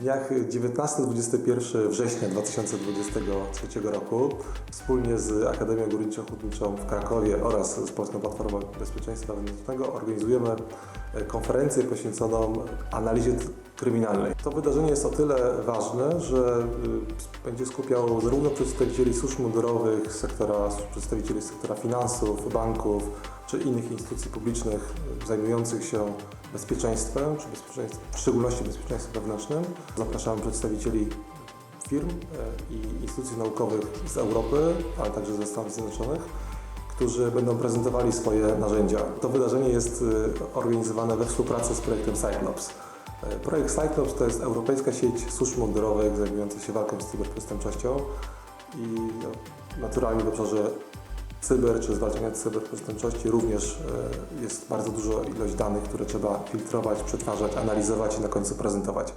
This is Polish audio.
dniach 19-21 września 2023 roku wspólnie z Akademią Górniczo-Hutniczą w Krakowie oraz z Polską Platformą Bezpieczeństwa Wewnętrznego organizujemy e, konferencję poświęconą analizie kryminalnej. To wydarzenie jest o tyle ważne, że y, będzie skupiało zarówno przedstawicieli służb mundurowych, sektora, przedstawicieli sektora finansów, banków czy innych instytucji publicznych y, zajmujących się bezpieczeństwem, czy bezpieczeństwem, w szczególności bezpieczeństwem wewnętrznym. Zapraszamy przedstawicieli firm e, i instytucji naukowych z Europy, ale także ze Stanów Zjednoczonych, którzy będą prezentowali swoje narzędzia. To wydarzenie jest y, organizowane we współpracy z projektem Cyclops. E, Projekt Cyclops to jest europejska sieć służb mundurowych zajmująca się walką z cyberprzestępczością i no, naturalnie w obszarze cyber czy zwalczania cyberprzestępczości również e, jest bardzo duża ilość danych, które trzeba filtrować, przetwarzać, analizować i na końcu prezentować.